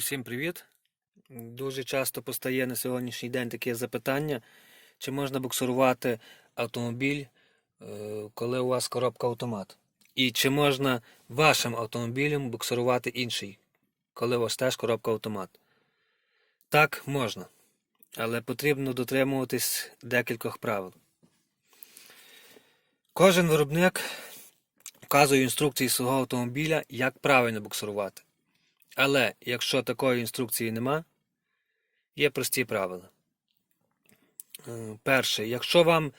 Всім привіт! Дуже часто постає на сьогоднішній день таке запитання, чи можна буксирувати автомобіль, е, коли у вас коробка автомат. І чи можна вашим автомобілем буксирувати інший, коли у вас теж коробка автомат. Так, можна. Але потрібно дотримуватись декількох правил. Кожен виробник вказує інструкції свого автомобіля, як правильно буксирувати. Але якщо такої інструкції нема, є прості правила. Е, Перше, якщо вам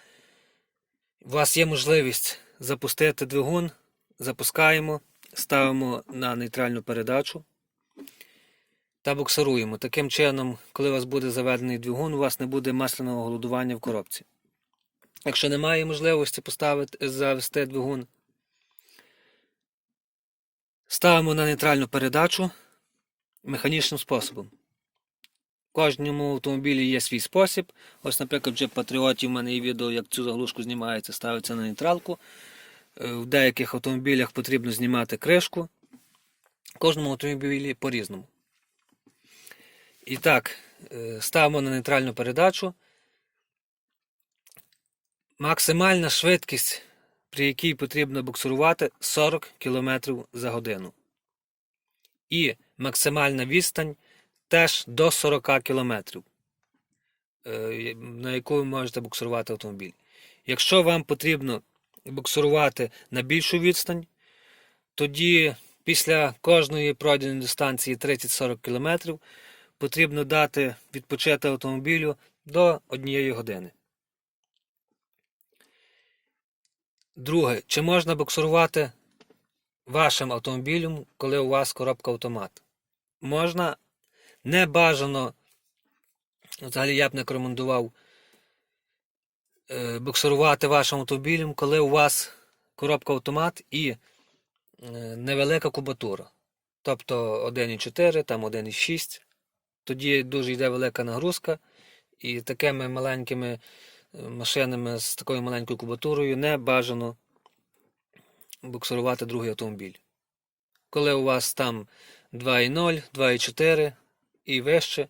у вас є можливість запустити двигун, запускаємо, ставимо на нейтральну передачу та буксируємо. Таким чином, коли у вас буде заведений двигун, у вас не буде масляного голодування в коробці. Якщо немає можливості поставити, завести двигун, ставимо на нейтральну передачу механічним способом. В кожному автомобілі є свій спосіб. Ось, наприклад, вже Патріоті в мене є відео, як цю заглушку знімається, ставиться на нейтралку. Е, В деяких автомобілях потрібно знімати кришку. Кожному автомобілі по-різному. І так, е, ставимо на нейтральну передачу. Максимальна швидкість, при якій потрібно буксирувати 40 км за годину. І максимальна відстань теж до 40 км, на яку ви можете буксирувати автомобіль. Якщо вам потрібно буксирувати на більшу відстань, тоді після кожної пройденої дистанції 30-40 км потрібно дати відпочити автомобілю до однієї години. Друге, чи можна буксирувати вашим автомобілем, коли у вас коробка автомат? Можна не бажано, взагалі я б не рекомендував е, буксирувати вашим автомобілем, коли у вас коробка автомат і е, невелика кубатура. Тобто 1,4, там 1,6. Тоді дуже йде велика нагрузка, і такими маленькими е, машинами з такою маленькою кубатурою не бажано буксирувати другий автомобіль. Коли у вас там 2,0, 2,4 і вище,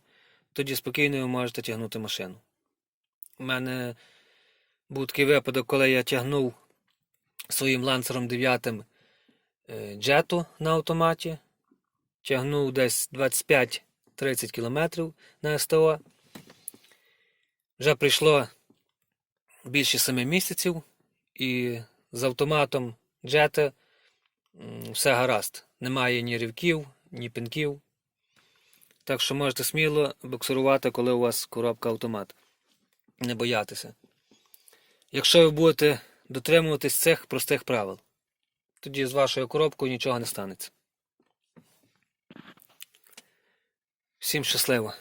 тоді спокійно ви можете тягнути машину. У мене був такий випадок, коли я тягнув своїм ланцером 9 е, джету на автоматі, тягнув десь 25-30 км на СТО. Вже прийшло більше 7 місяців, і з автоматом джета все гаразд. Немає ні рівків, ні пінків. Так що можете сміло буксирувати, коли у вас коробка автомат. Не боятися. Якщо ви будете дотримуватись цих простих правил, тоді з вашою коробкою нічого не станеться. Всім щасливо!